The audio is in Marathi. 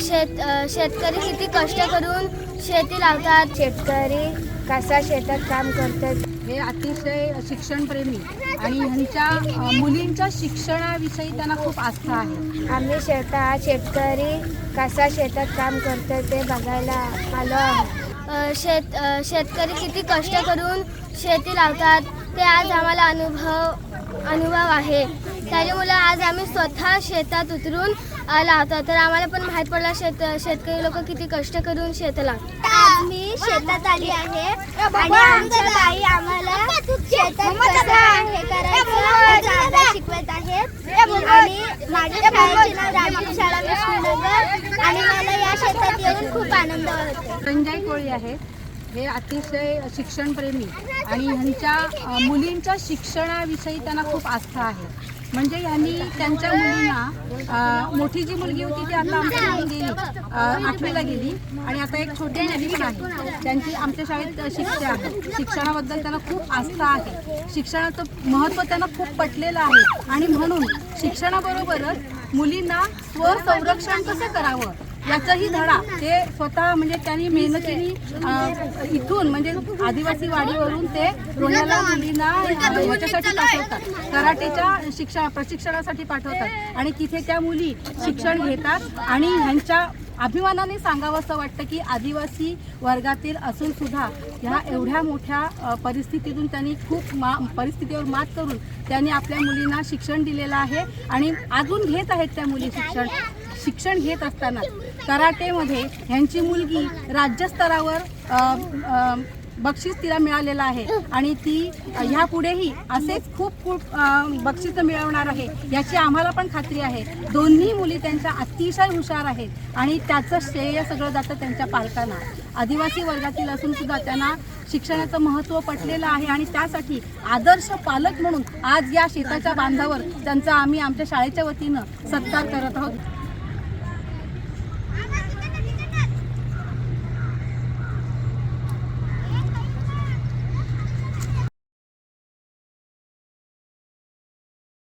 शेत शेतकरी किती कष्ट करून शेती लावतात? शेतकरी कसा शेतात काम करतात हे अतिशय शिक्षणप्रेमी आणि ह्यांच्या मुलींच्या शिक्षणाविषयी त्यांना खूप आस्था आहे. आम्ही शेतात शेतकरी कसा शेतात काम करतात ते बघायला आलो आहे. शेत शेतकरी किती कष्ट करून शेती लावतात ते आज आम्हाला अनुभव अनुभव आहे. त्याच्यामुळे आज आम्ही स्वतः शेतात उतरून लावतो तर आम्हाला पण माहीत पडला शेत शेतकरी लोक किती कष्ट करून शेत लावतात आज मी शेतात आली आहे. आणि आमच्या ताई आम्हाला शेतात कसं हे करायचं शिकवत आहेत आणि माझ्या शाळेचे नाव राजकीय शाळा विष्णुनगर आणि मला या शेतात येऊन खूप आनंद होतो. संजय कोळी आहे. हे अतिशय शिक्षणप्रेमी आणि ह्यांच्या मुलींच्या शिक्षणाविषयी त्यांना खूप आस्था आहे. म्हणजे ह्यांनी त्यांच्या मुलींना मोठी जी मुलगी होती ती आता आमच्याकडून गेली आठवीला गेली आणि आता एक छोटी मुलगी पण आहे. त्यांची आमच्या शाळेत शिक्षा आहे. शिक्षणाबद्दल त्यांना खूप आस्था आहे. शिक्षणाचं महत्त्व त्यांना खूप पटलेलं आहे. आणि म्हणून शिक्षणाबरोबरच मुलींना स्वसंरक्षण कसं करावं? याचाही धडा. ते स्वतः म्हणजे त्यांनी मेहनतीने इथून म्हणजे आदिवासी वाडीवरून ते रोण्याला मुलींना याच्यासाठी पाठवतात. कराटेच्या शिक्षण प्रशिक्षणासाठी पाठवतात. आणि तिथे त्या मुली शिक्षण घेतात. आणि ह्यांच्या अभिमानाने सांगावं असं वाटतं की आदिवासी वर्गातील असून सुद्धा ह्या एवढ्या मोठ्या परिस्थितीतून त्यांनी खूप मा परिस्थितीवर मात करून त्यांनी आपल्या मुलींना शिक्षण दिलेलं आहे. आणि अजून घेत आहेत त्या मुली शिक्षण. शिक्षण घेत असताना कराटेमध्ये ह्यांची मुलगी राज्यस्तरावर बक्षीस तिला मिळालेलं आहे. आणि ती ह्यापुढेही असेच खूप खूप बक्षीस बक्षिसं मिळवणार आहे याची आम्हाला पण खात्री आहे. दोन्ही मुली त्यांच्या अतिशय हुशार आहेत आणि त्याचं श्रेय सगळं जातं त्यांच्या पालकांना. आदिवासी वर्गातील असून सुद्धा त्यांना शिक्षणाचं महत्त्व पटलेलं आहे आणि त्यासाठी आदर्श पालक म्हणून आज या शेताच्या बांधावर त्यांचा आम्ही आमच्या शाळेच्या वतीनं सत्कार करत आहोत. Mama,